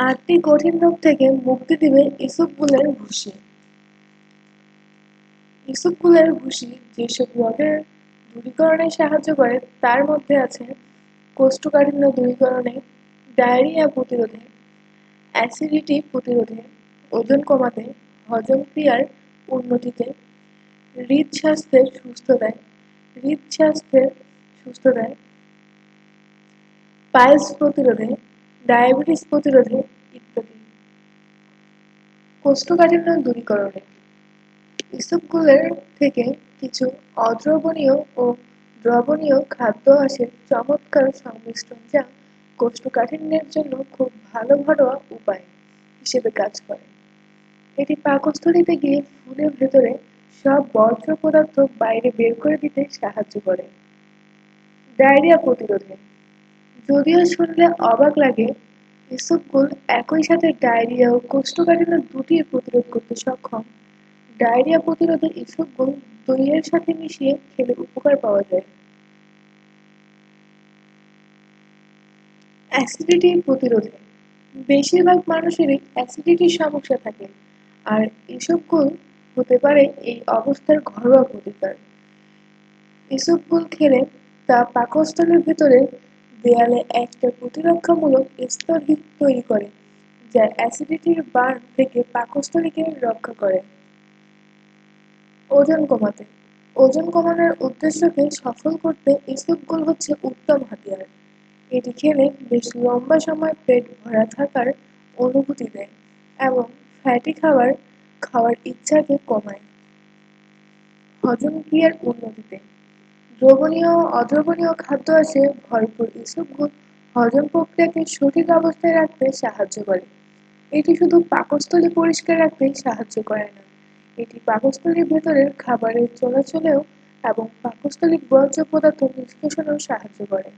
আটটি কঠিন রোগ থেকে মুক্তি দিবে ইসবগুলের ভুসি ইসবগুলের ভুসি যেসব রোগের দূরীকরণে সাহায্য করে, তার মধ্যে আছে কোষ্ঠকাঠিন্য দূরীকরণে, ডায়রিয়া প্রতিরোধে, অ্যাসিডিটি প্রতিরোধে, ওজন কমাতে, হজম ক্রিয়ার উন্নতিতে, হৃদস্বাস্থ্যের সুস্থ দেয় হৃদস্বাস্থ্যের সুস্থ দেয় পাইলস প্রতিরোধে ডায়াবেটিস প্রতিরোধে ইত্যাদি কোষ্ঠকাঠিন্য দূরীকরণে। ইসবগুলের থেকে কিছু অদ্রবণীয় ও দ্রবণীয় খাদ্য আসে চমৎকার সংমিশ্রণ যা কোষ্ঠকাঠিন্যের জন্য খুব ভালো ঘরোয়া উপায় হিসেবে কাজ করে। এটি পাকস্থলীতে গিয়ে ফুলের ভেতরে সব বর্জ্য পদার্থ বাইরে বের করে দিতে সাহায্য করে। ডায়রিয়া প্রতিরোধে। যদিও শুনলে অবাক লাগে ইসবগুল একই সাথে ডায়রিয়া ও কোষ্ঠকাঠিন্য দুটি প্রতিরোধ করতে সক্ষম। ডায়রিয়া প্রতিরোধে ইসবগুল দইয়ের সাথে মিশিয়ে খেলে উপকার পাওয়া যায়। অ্যাসিডিটি প্রতিরোধে। বেশিরভাগ মানুষেরই অ্যাসিডিটির সমস্যা থাকে, আর ইসবগুল হতে পারে এই অবস্থার ঘরোয়া প্রতিকার। ইসবগুল খেলে তা পাকস্থলের ভেতরে দেয়ালে একটা প্রতিরক্ষামূলক স্তর তৈরি করে, যা অ্যাসিডিটির বার্ন থেকে পাকস্থলীকে রক্ষা করে। ওজন কমাতে। ওজন কমানোর উদ্দেশ্যকে সফল করতে ইসবগুল হচ্ছে উত্তম হাতিয়ার। এটি খেলে বেশ লম্বা সময় পেট ভরা থাকার অনুভূতি দেয় এবং ফ্যাটি খাবার খাওয়ার ইচ্ছাকে কমায়। হজম ক্রিয়ার উন্নতিতে। দ্রবণীয়, অদ্রবণীয় খাদ্য আছে, ভরপুর ইসবগুল হজম প্রক্রিয়াকে সঠিক অবস্থায় রাখতে সাহায্য করে। এটি শুধু পাকস্থলী পরিষ্কার রাখতে সাহায্য করে না, এটি পাকস্থলীর ভেতরের খাবারের চলাচলেও এবং পাকস্থলীর বর্জ্য পদার্থ নিষ্কাশনেও সাহায্য করে।